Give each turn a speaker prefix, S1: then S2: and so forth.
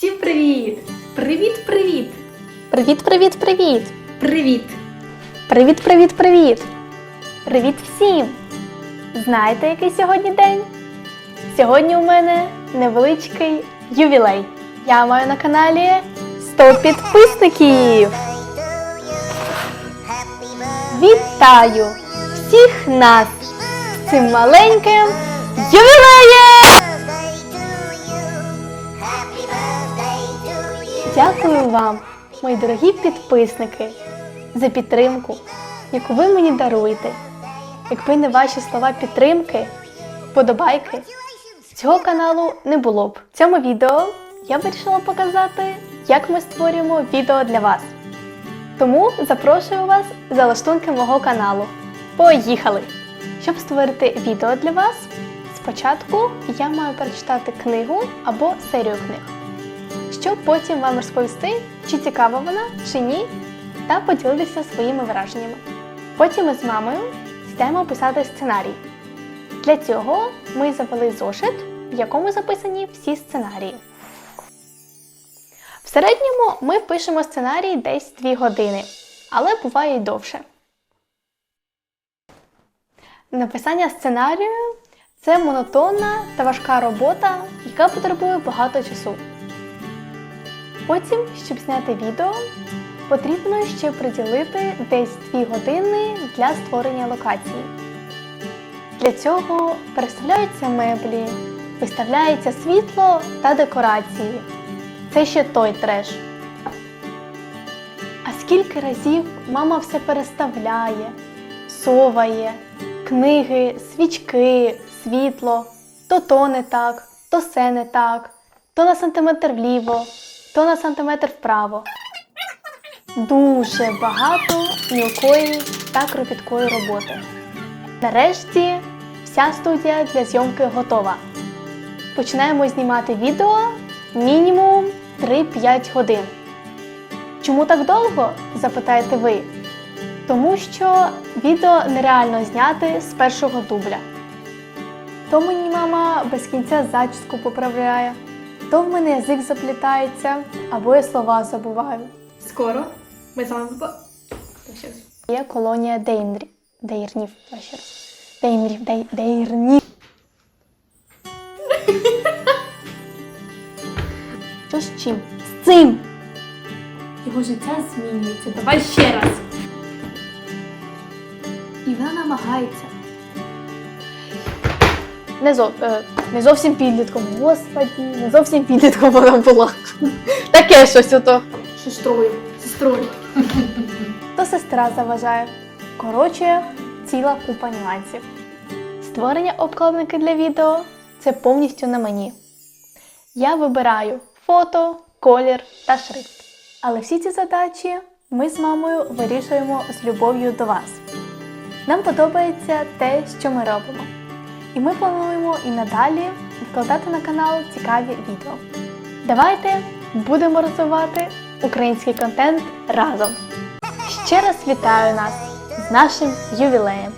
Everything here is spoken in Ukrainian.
S1: Всім привіт! Привіт, привіт!
S2: Привіт, привіт, привіт!
S1: Привіт!
S2: Привіт, привіт, привіт! Привіт всім! Знаєте, який сьогодні день? Сьогодні у мене невеличкий ювілей. Я маю на каналі 100 підписників! Вітаю всіх нас з цим маленьким ювілеєм! Дякую вам, мої дорогі підписники, за підтримку, яку ви мені даруєте. Якби не ваші слова підтримки, вподобайки, цього каналу не було б. В цьому відео я вирішила показати, як ми створюємо відео для вас. Тому запрошую вас за лаштунки мого каналу. Поїхали! Щоб створити відео для вас, спочатку я маю прочитати книгу або серію книг щоб потім вам розповісти, чи цікава вона, чи ні, та поділитися своїми враженнями. Потім ми з мамою сідаємо писати сценарій. Для цього ми завели зошит, в якому записані всі сценарії. В середньому ми пишемо сценарій десь 2 години, але буває й довше. Написання сценарію це монотонна та важка робота, яка потребує багато часу. Потім, щоб зняти відео, потрібно ще приділити десь 2 години для створення локації. Для цього переставляються меблі, виставляється світло та декорації. Це ще той треш. А скільки разів мама все переставляє, соває, книги, свічки, світло, то то не так, то се не так, то на сантиметр вліво, то на сантиметр вправо. Дуже багато мілкої та кропіткої роботи. Нарешті вся студія для зйомки готова. Починаємо знімати відео мінімум 3-5 годин. Чому так довго? запитаєте ви. Тому що відео нереально зняти з першого дубля. То мені мама без кінця зачіску поправляє, то в мене язик заплітається, або я слова забуваю.
S1: Скоро ми з вами.
S2: Є колонія дейнрів. Дейрнів. Дейнрів, дей, дейрнів. Що з чим? З цим!
S1: Його життя змінюється. Давай ще раз. І вона намагається.
S2: Не, зо, е, не зовсім підлітком. Господі, не зовсім підлітком вона була. Таке щось ото.
S1: Сестрою. Сестрою.
S2: то сестра заважає. Коротше, ціла купа нюансів. Створення обкладинки для відео це повністю на мені. Я вибираю фото, колір та шрифт. Але всі ці задачі ми з мамою вирішуємо з любов'ю до вас. Нам подобається те, що ми робимо. І ми плануємо і надалі вкладати на канал цікаві відео. Давайте будемо розвивати український контент разом. Ще раз вітаю нас з нашим ювілеєм.